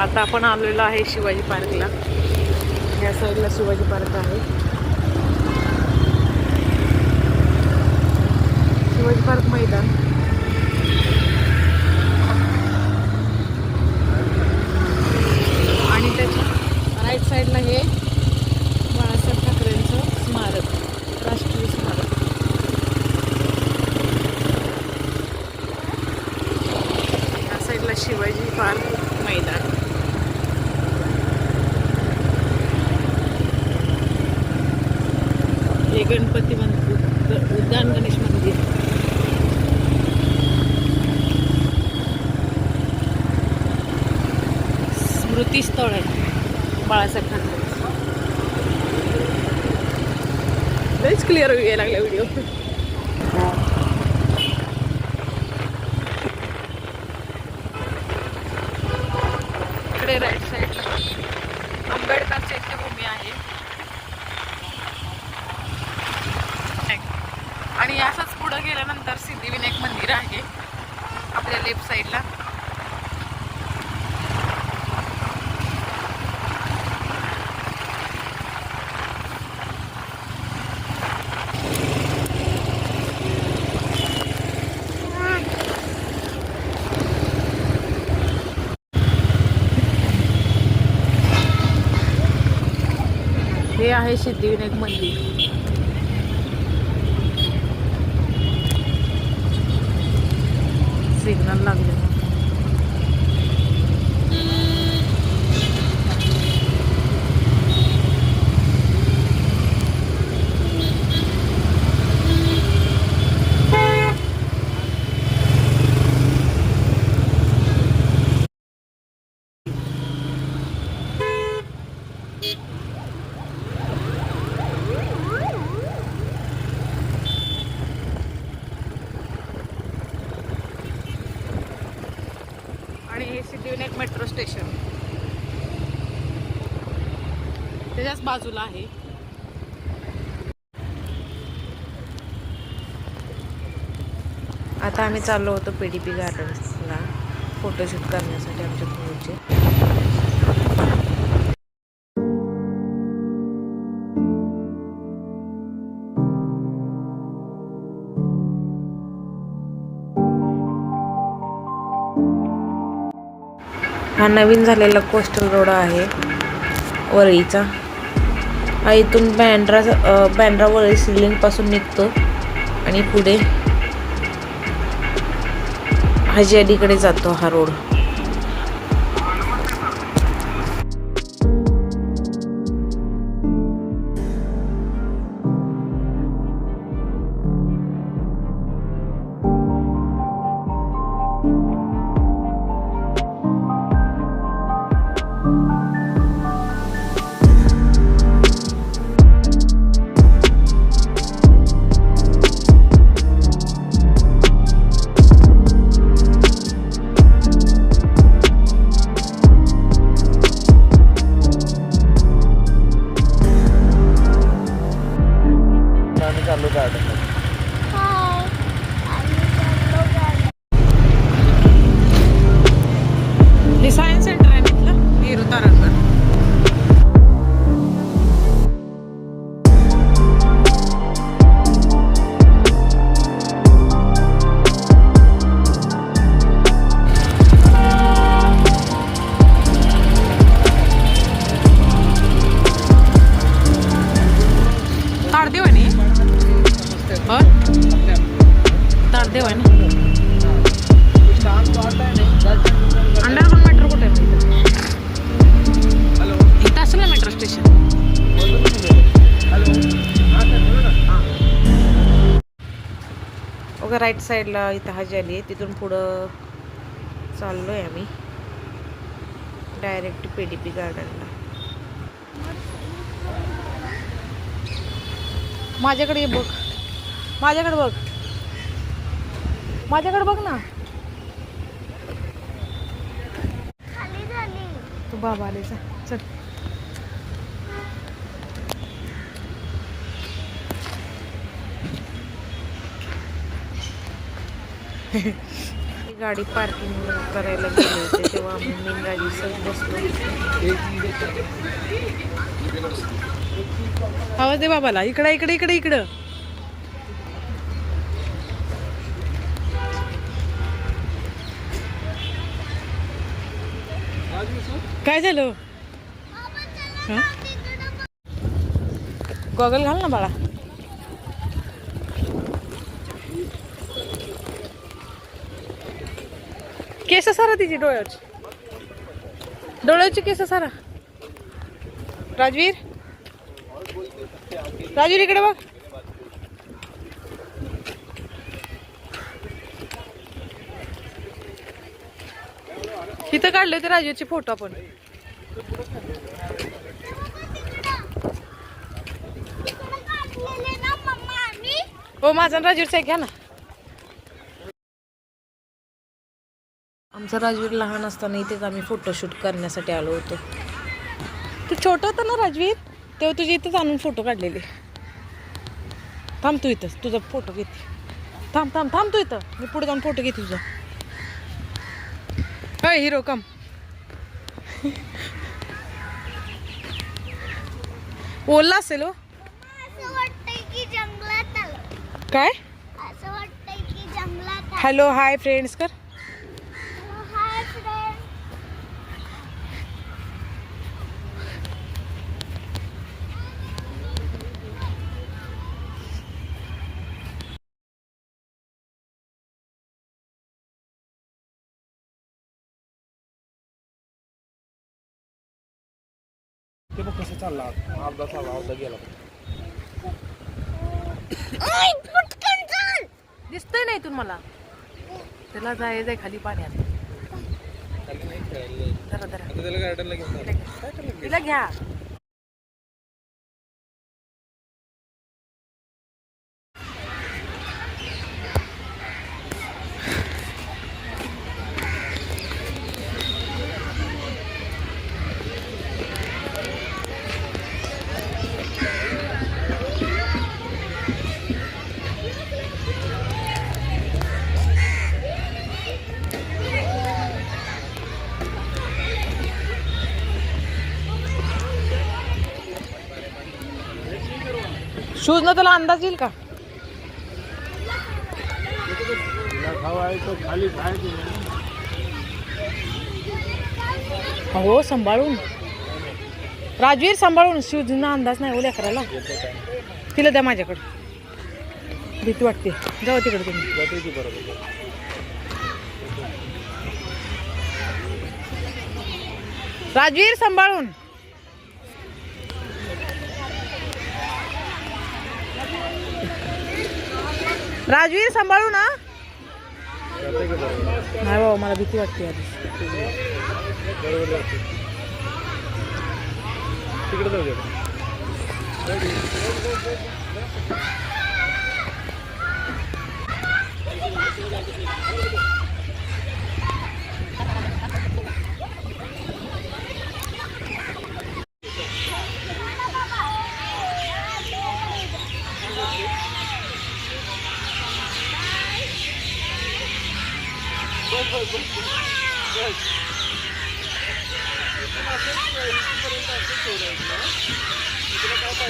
आता आपण आलेलो आहे शिवाजी पार्कला. या साईडला शिवाजी पार्क आहे. शिवाजी पार्क मैदान. आणि त्याच्या राईट साईडला हे बाळासाहेब ठाकरेंचं स्मारक राष्ट्रीय स्मारक या साईडला शिवाजी पार्क मैदान हे गणपती मंदिर उद्यान गणेश मंदिर स्मृतीस्थळ आहे. बाळासाहेब ठाकरे लईच क्लिअर यायला लागला व्हिडिओ इकडे राईट साईडला आंबेडकर चैत्यभूमी आहे. आणि असंच पुढं गेल्यानंतर सिद्धिविनायक मंदिर आहे. आपल्या लेफ्ट साईडला हे आहे सिद्धिविनायक मंदिर. सिग्नल लागले आणि हे सिद्धिविनायक मेट्रो स्टेशन त्याच्याच बाजूला आहे. आता आम्ही चाललो होतो पी डी पी गार्डन्सला फोटोशूट करण्यासाठी आमच्या पूर्वीचे हा नवीन झालेला कोस्टल रोड आहे. वरळीचा. हा इथून बँड्रा बँड्रावरील सिलिंगपासून निघतो. आणि पुढे हाजी अलीकडे जातो हा रोड राईट साईडला इथं हाजी आली आहे. तिथून पुढं चाललो आहे आम्ही डायरेक्ट पी डी पी गार्डनला माझ्याकडे बघ. माझ्याकडे बघ. माझ्याकडे बघ ना. तू बाबा आले जा. चल. गाडी पार्किंग करायला गेले होते तेव्हा आम्ही मेन गाडीसच बसलो. आवाज दे बाबाला इकडं इकडे इकडे इकडं. काय झालं? गॉगल घाल ना बाळा. केस सारा तिची डोळ्याची डोळ्याची केस सारा राजवीर? राजवीर इकडे बघ. इथं काढले होते राजवीरचे फोटो आपण. हो माझा राजवीरचा घ्या ना. आमचा राजवीर लहान असताना इथेच आम्ही फोटोशूट करण्यासाठी आलो होतो. तू छोटा होता ना राजवीर? तेव्हा तुझे इथंच आणून फोटो काढलेले. थांब तू इथंच तुझा फोटो घेते. थांब थांब थांब तू इथं. मी पुढे जाऊन फोटो घेते तुझा. हय हिरो कम ओला असेल हो. असं वाटतंय की जंगलात आलं. काय? असं वाटतंय की जंगलात हॅलो हाय फ्रेंड्स कर. ते बघ कसं चालला. अर्धा चालला अर्धा गेला. दिसतंय नाही इथून मला. त्याला जायचंय खाली पाण्यात. खाली आता त्याला गार्डनला घेऊन करायला तिला घ्या. शूज न तुला अंदाज येईल का? हो सांभाळून. राजवीर सांभाळून शूज ना अंदाज नाही हो ओल्या करायला तिला द्या माझ्याकडे. भीती वाटते. जाऊ तिकडे तुम्ही. राजवीर सांभाळून. राजवीर सांभाळू ना. नाही बाबा मला भीती वाटते आधी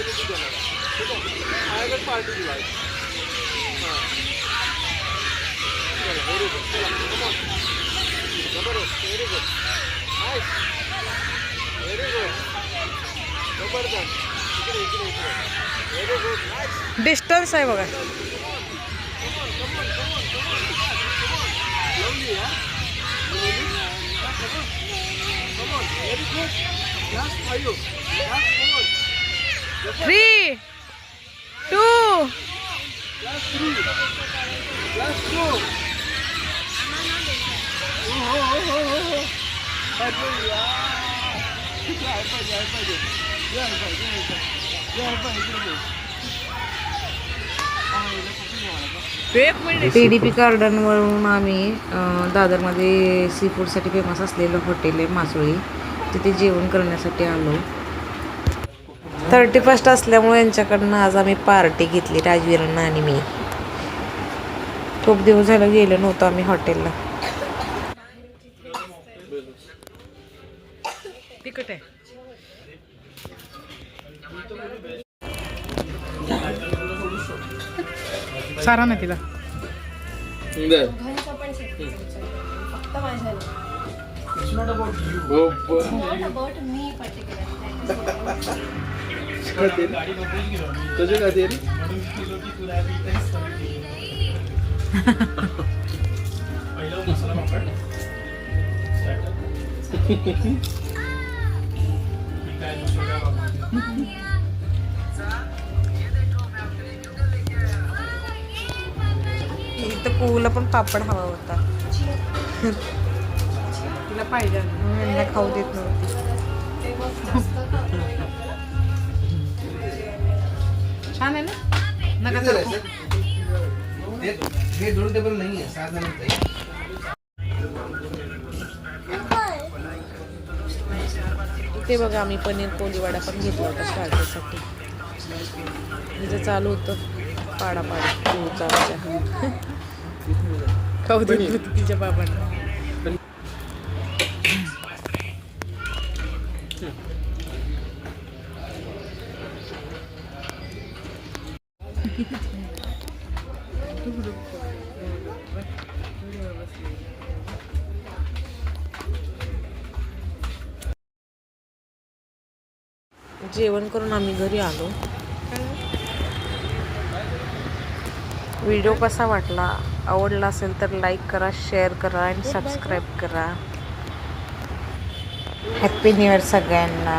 बरोबर जाते तिकडे जाऊ दे पार्टी दिला जबरदस्त very good nice very good जबरदस्त इकडे इकडे इकडे व्हेरी गुड नाईस डिस्टन्स आहे बघा Lovely, come on. Very good. Last. Last. Three two TDP गार्डनवरून आम्ही दादरमध्ये सी फूडसाठी फेमस असलेलं हॉटेल आहे मासोळी. तिथे जेवण करण्यासाठी आलो. थर्टी फर्स्ट असल्यामुळे यांच्याकडनं आज आम्ही पार्टी घेतली राजवीरांना आणि मी खूप दिवस झालं गेलो नव्हतो आम्ही हॉटेलला सारा ना तिला It's not about you. Oh. It's not about me particularly. इथं कुला पण पापड हवा होता. तिला पाहिजे. खाऊ देत नव्हती. छान आहे ना? नका चालू. हे? दोन टेबल नाही आहे सात जण इथे बघा आम्ही पनीर कोलीवाडा पण घेतला होता स्टार्टरसाठी तिचं चालू होतं. पाडा पाडा पिऊचा आमच्या. खाऊ नव्हती तिच्या बाबांना. जेवण करून आम्ही घरी आलो. व्हिडिओ कसा वाटला? आवडला असेल तर लाईक करा शेअर करा आणि सबस्क्राईब करा. हॅप्पी न्यू इयर सगळ्यांना.